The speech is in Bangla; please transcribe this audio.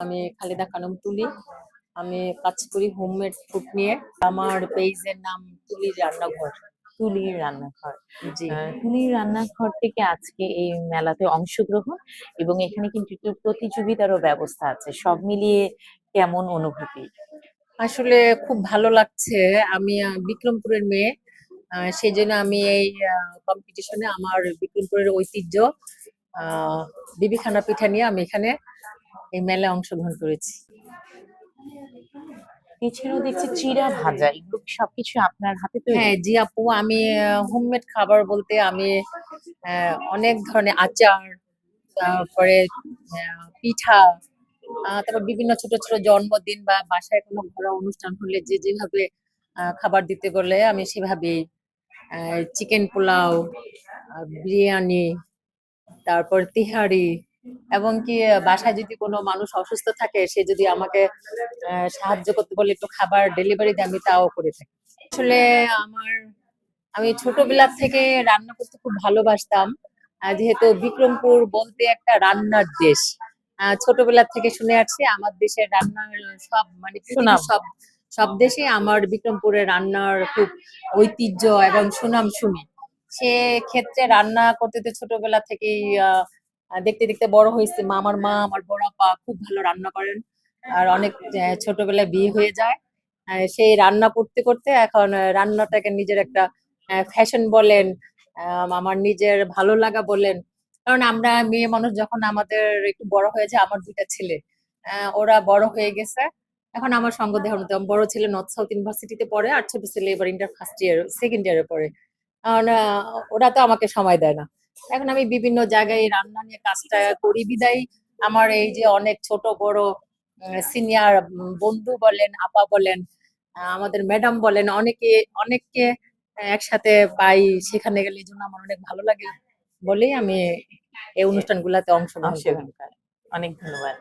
আমি খালেদা খানম তুলি। আমি কাজ করি হোমমেড ফুড নিয়ে। আমার পেজের নাম তুলি রান্নাঘর। তুলির রান্নাঘর। জি। তুলির রান্নাঘর থেকে আজকে এই মেলাতে অংশগ্রহণ এবং এখানে কিন্তু একটু প্রতিযোগিতারও ব্যবস্থা আছে। সব মিলিয়ে কেমন অনুভূতি? আসলে খুব ভালো লাগছে। আমি বিক্রমপুরের মেয়ে। সেই জন্য আমি এই কম্পিটিশনে আমার বিক্রমপুরের ঐতিহ্য আহ, বিবিখানা পিঠা নিয়ে আমি এখানে এই মেলায় অংশগ্রহণ করেছি। এছাড়াও দেখছি চিড়া ভাজা এগুলো সবকিছু আপনার হাতে তৈরি? হ্যাঁ জি আপু আমি হোমমেড খাবার বলতে আমি অনেক ধরনের আচার তারপরে পিঠা তারপর বিভিন্ন ছোট ছোট জন্মদিন বা বাসায় কোনো ঘরোয়া অনুষ্ঠান হলে যে যেভাবে খাবার দিতে বলে আমি সেভাবে চিকেন পোলাও বিরিয়ানি তারপর তিহারি এবং কি বাসায় যদি কোনো মানুষ অসুস্থ থাকে সে যদি আমাকে সাহায্য করতে বলে একটু খাবার ডেলিভারি দেয় আমি তাও করে থাকি। আসলে আমার আমি ছোটবেলা থেকে রান্না করতে খুব ভালোবাসতাম। যেহেতু বিক্রমপুর বলতে একটা রান্নার দেশ। ছোটবেলা থেকে শুনে আসছি আমার দেশের রান্নার সব মানে। সব সব দেশে আমার বিক্রমপুরের রান্নার খুব ঐতিহ্য এবং সুনাম শুনি। সে ক্ষেত্রে রান্না করতে তো ছোটবেলা থেকেই দেখতে দেখতে বড় হয়েছে। মা আমার মা, আমার বড় আপা খুব ভালো রান্না করেন। আর অনেক ছোটবেলায় বিয়ে হয়ে যায়। সেই রান্না করতে করতে এখন রান্নাটাকে নিজের একটা ফ্যাশন বলেন আমার নিজের ভালো লাগা বলেন। কারণ আমরা মেয়ে মানুষ যখন আমাদের একটু বড় হয়ে যায়, আমার দুইটা ছেলে। ওরা বড় হয়ে গেছে। এখন আমার সঙ্গ আমার বড় ছেলে নর্থ সাউথ ইউনিভার্সিটিতে পড়ে আর ছোট ছেলে এবার ইন্টার ফার্স্ট ইয়ার সেকেন্ড ইয়ারে পড়ে। কারণ ওরা তো আমাকে সময় দেয় না। এখন আমি বিভিন্ন জায়গায় রান্না নিয়ে কাজটা করি। বিদায়, আমার এই যে অনেক ছোট, বড় সিনিয়র বন্ধু বলেন, আপা বলেন আমাদের ম্যাডাম বলেন, অনেকে, অনেককে একসাথে পাই সেখানে গেলে। এই জন্য আমার অনেক ভালো লাগে বলেই আমি এই অনুষ্ঠানগুলোতে অংশগ্রহণ করি অংশগ্রহণ করে অনেক ধন্যবাদ।